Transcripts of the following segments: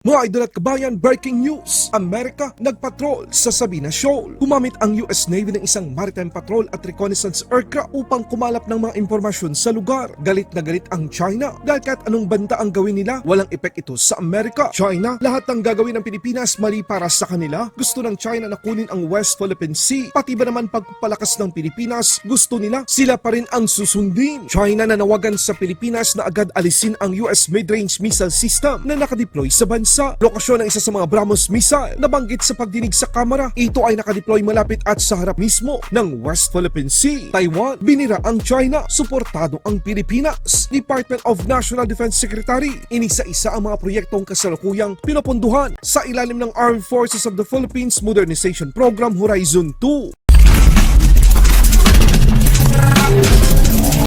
Mga idol at kabayan, breaking news! Amerika nagpatrol sa Sabina Shoal. Gumamit ang US Navy ng isang maritime patrol at reconnaissance aircraft upang kumalap ng mga impormasyon sa lugar. Galit na galit ang China dahil kahit anong banta ang gawin nila, walang epek ito sa Amerika. China, lahat ng gagawin ng Pilipinas mali para sa kanila. Gusto ng China na kunin ang West Philippine Sea. Pati ba naman pagpapalakas ng Pilipinas, gusto nila sila pa rin ang susundin. China nanawagan sa Pilipinas na agad alisin ang US mid-range missile system na nakadeploy sa bansa. Lokasyon ng isa sa mga BrahMos missile nabanggit sa pagdinig sa kamera. Ito ay nakadeploy malapit at sa harap mismo ng West Philippine Sea. Taiwan, binira ang China, suportado ang Pilipinas. Department of National Defense Secretary, inisa-isa ang mga proyektong kasalukuyang pinoponduhan sa ilalim ng Armed Forces of the Philippines Modernization Program Horizon 2.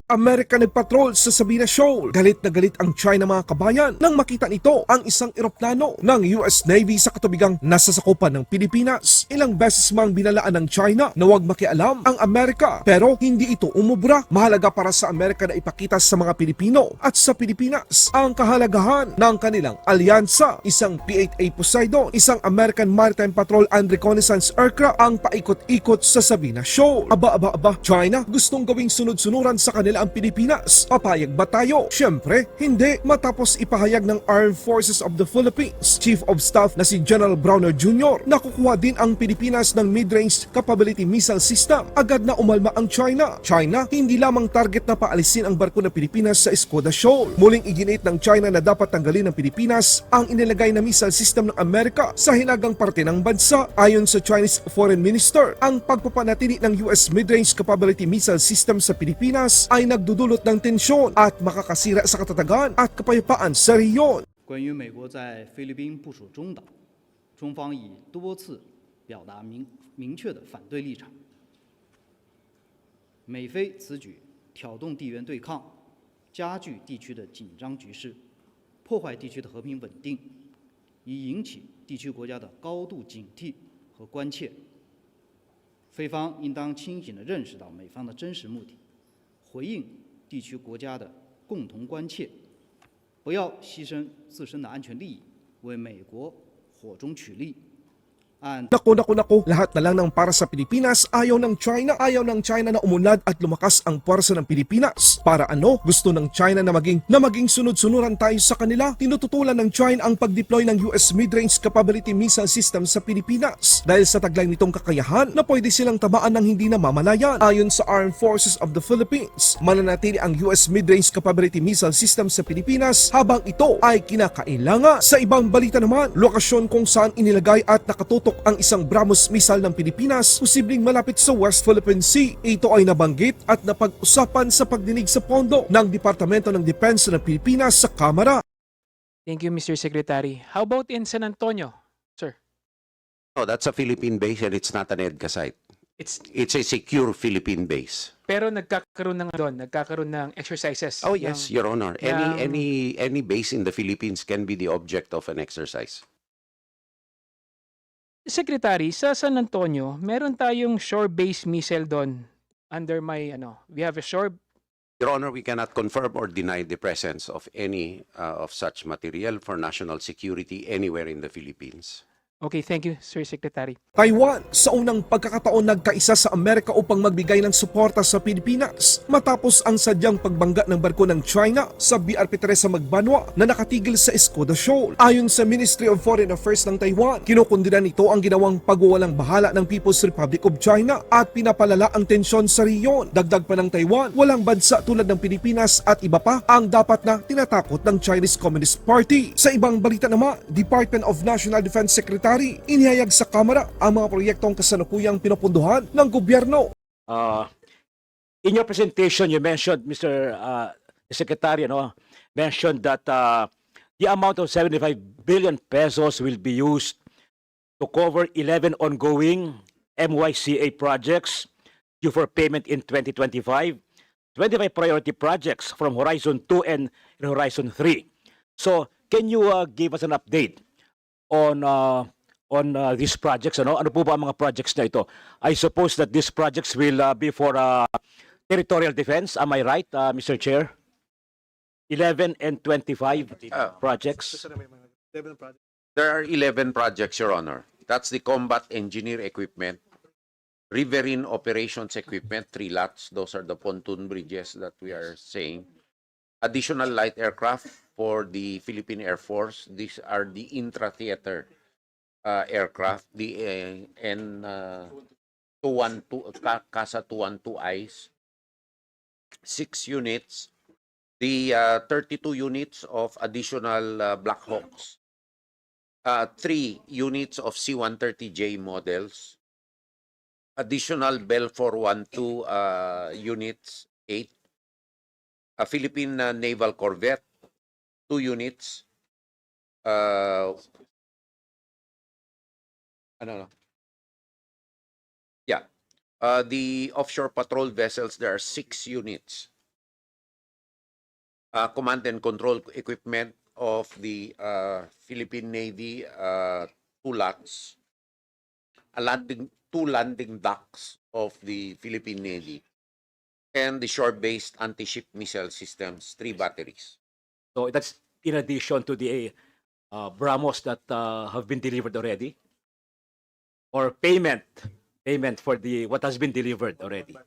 Amerika nagpatrol sa Sabina Shoal. Galit na galit ang China mga kabayan nang makita nito ang isang eroplano ng US Navy sa katubigang nasa sakupan ng Pilipinas. Ilang beses mang binalaan ng China na huwag makialam ang Amerika pero hindi ito umubra. Mahalaga para sa Amerika na ipakita sa mga Pilipino at sa Pilipinas ang kahalagahan ng kanilang alyansa. Isang P-8A Poseidon, isang American Maritime Patrol and Reconnaissance Aircraft ang paikot-ikot sa Sabina Shoal. Aba, aba, aba, China gustong gawing sunod-sunuran sa kanila ang Pilipinas. Papayag ba tayo? Siyempre, hindi. Matapos ipahayag ng Armed Forces of the Philippines, Chief of Staff na si General Browner Jr. na kukuha din ang Pilipinas ng mid-range capability missile system. Agad na umalma ang China. China, hindi lamang target na paalisin ang barko ng Pilipinas sa Escoda Shoal. Muling iginit ng China na dapat tanggalin ng Pilipinas ang inilagay na missile system ng Amerika sa hinagang parte ng bansa. Ayon sa Chinese Foreign Minister, ang pagpapanatili ng US mid-range capability missile system sa Pilipinas ay nagdudulot ng tensyon at makakasira sa katatagan at kapayapaan sa rehiyon. 关于美国在菲律宾部署中岛，中方已多次表达明明确的反对立场。美菲此举挑动地缘对抗，加剧地区的紧张局势，破坏地区的和平稳定，已引起地区国家的高度警惕和关切。菲方应当清醒地认识到美方的真实目的， 回应地区国家的共同关切。不要牺牲自身的安全利益，为美国火中取栗。按 Naku, naku, naku, lahat na lang ng para sa Pilipinas, ayaw ng China, ayaw ng China na umunlad at lumakas ang puwersa ng Pilipinas. Para ano? Gusto ng China na maging, na maging sunod-sunuran tayo sa kanila. Tinututulan ng China ang pag-deploy ng US Mid-Range Capability Missile System sa Pilipinas. Dahil sa taglay nitong kakayahan na pwede silang tamaan ng hindi na mamalayan. Ayon sa Armed Forces of the Philippines, mananatili ang US Mid-Range Capability Missile System sa Pilipinas habang ito ay kinakailangan. Sa ibang balita naman, lokasyon kung saan inilagay at nakatutok ang isang BrahMos missile ng Pilipinas, posibleng malapit sa West Philippine Sea. Ito ay nabanggit at napag-usapan sa pagdinig sa pondo ng Departamento ng Depensa ng Pilipinas sa Kamara. Thank you, Mr. Secretary. How about in San Antonio, sir? No, that's a Philippine base and it's not an EDCA site. It's It's a secure Philippine base. pero nagkakaroon ng doon, nagkakaroon ng exercises. Oh ng- yes, Your Honor. Any ng- any any base in the Philippines can be the object of an exercise. Secretary, sa San Antonio, meron tayong shore-based missile doon under my ano, we have a shore Your Honor, we cannot confirm or deny the presence of any uh, of such material for national security anywhere in the Philippines. Okay, thank you, Sir Secretary. Taiwan sa unang pagkakataon nagkaisa sa Amerika upang magbigay ng suporta sa Pilipinas matapos ang sadyang pagbangga ng barko ng China sa BRP Teresa Magbanwa na nakatigil sa Escoda Shoal. Ayon sa Ministry of Foreign Affairs ng Taiwan, kinukundinan nito ang ginawang pagwawalang bahala ng People's Republic of China at pinapalala ang tensyon sa riyon. Dagdag pa ng Taiwan, walang bansa tulad ng Pilipinas at iba pa ang dapat na tinatakot ng Chinese Communist Party. Sa ibang balita naman, Department of National Defense Secretary inihayag sa Kamara ang mga proyektong kasalukuyang pinopunduhan ng gobyerno. Uh, in your presentation, you mentioned, Mr. Uh, Secretary, no, mentioned that uh, the amount of 75 billion pesos will be used to cover 11 ongoing MYCA projects due for payment in 2025, 25 priority projects from Horizon 2 and Horizon 3. So, can you uh, give us an update on uh, on uh, these projects ano ano po ba ang mga projects na ito I suppose that these projects will uh, be for uh, territorial defense am I right uh, Mr. Chair 11 and 25 projects There are 11 projects, Your Honor. That's the combat engineer equipment, riverine operations equipment, three lots. Those are the pontoon bridges that we are saying. Additional light aircraft for the Philippine Air Force. These are the intra-theater uh, aircraft, the uh, N uh, 212, Ka- CASA 212Is. Six units. The uh, 32 units of additional uh, Black Hawks uh, three units of C-130J models, additional Bell 412 uh, units, eight, a Philippine uh, Naval Corvette, two units, uh, ano, no? Yeah. Uh, the offshore patrol vessels, there are six units. Uh, command and control equipment of the uh, Philippine Navy, uh, two lots, a landing, two landing docks of the Philippine Navy, and the shore-based anti-ship missile systems, three batteries. So that's in addition to the uh, BrahMos that uh, have been delivered already? Or payment, payment for the what has been delivered already?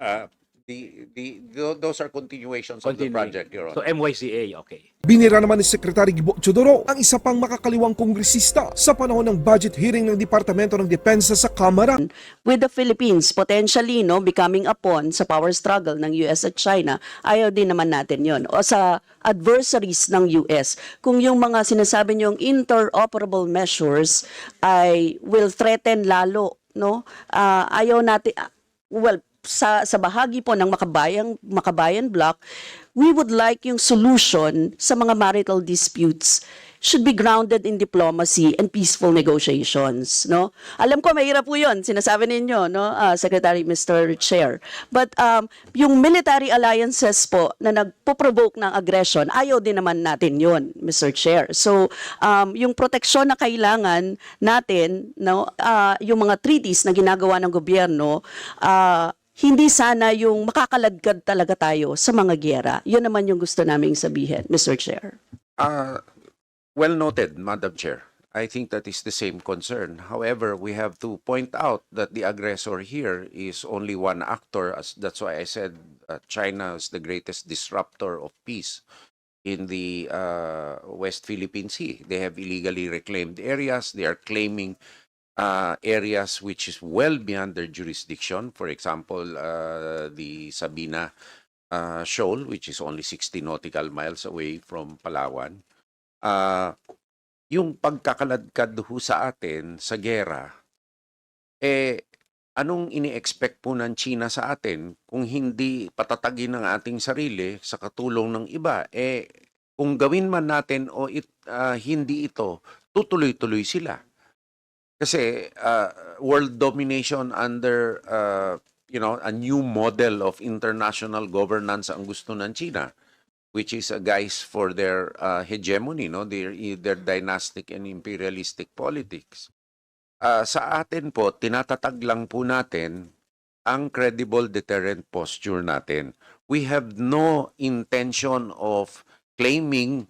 Uh, the, the, tho- those are continuations of the project, Your So Honor. MYCA, okay. Binira naman ni Secretary Gibo Chodoro ang isa pang makakaliwang kongresista sa panahon ng budget hearing ng Departamento ng Depensa sa Kamara. with the Philippines potentially no becoming a pawn sa power struggle ng US at China, ayaw din naman natin 'yon. O sa adversaries ng US, kung yung mga sinasabi niyong interoperable measures ay will threaten lalo, no? Ah, ayaw natin ah, well sa sa bahagi po ng makabayang makabayan block, we would like yung solution sa mga marital disputes should be grounded in diplomacy and peaceful negotiations, no? Alam ko mahirap po 'yon, sinasabi ninyo, no, ah, Secretary Mr. Chair. But um, yung military alliances po na nagpo-provoke ng aggression, ayaw din naman natin 'yon, Mr. Chair. So, um, yung proteksyon na kailangan natin, no, ah, yung mga treaties na ginagawa ng gobyerno, ah, hindi sana yung makakaladkad talaga tayo sa mga gyera. Yun naman yung gusto naming sabihin, Mr. Chair. Uh, well noted, Madam Chair. I think that is the same concern. However, we have to point out that the aggressor here is only one actor. As that's why I said uh, China is the greatest disruptor of peace in the uh, West Philippine Sea. They have illegally reclaimed areas. They are claiming uh, areas which is well beyond their jurisdiction. For example, uh, the Sabina uh, Shoal, which is only 60 nautical miles away from Palawan. Uh, yung pagkakaladkad ho sa atin sa gera, eh, anong ini-expect po ng China sa atin kung hindi patatagin ng ating sarili sa katulong ng iba? Eh, kung gawin man natin o it, ah, hindi ito, tutuloy-tuloy sila. Kasi uh, world domination under uh, you know a new model of international governance ang gusto ng China which is a guise for their uh, hegemony no their their dynastic and imperialistic politics. Uh, sa atin po tinatatag lang po natin ang credible deterrent posture natin. We have no intention of claiming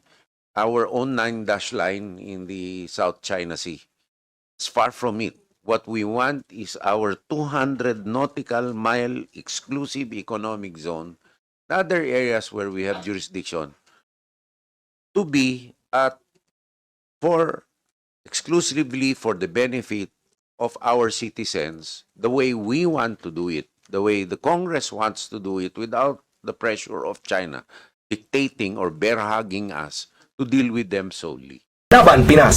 our own nine dash line in the South China Sea. It's far from it. What we want is our 200 nautical mile exclusive economic zone, the other areas where we have jurisdiction, to be at for exclusively for the benefit of our citizens, the way we want to do it, the way the Congress wants to do it, without the pressure of China dictating or bear hugging us to deal with them solely. Laban Pinas.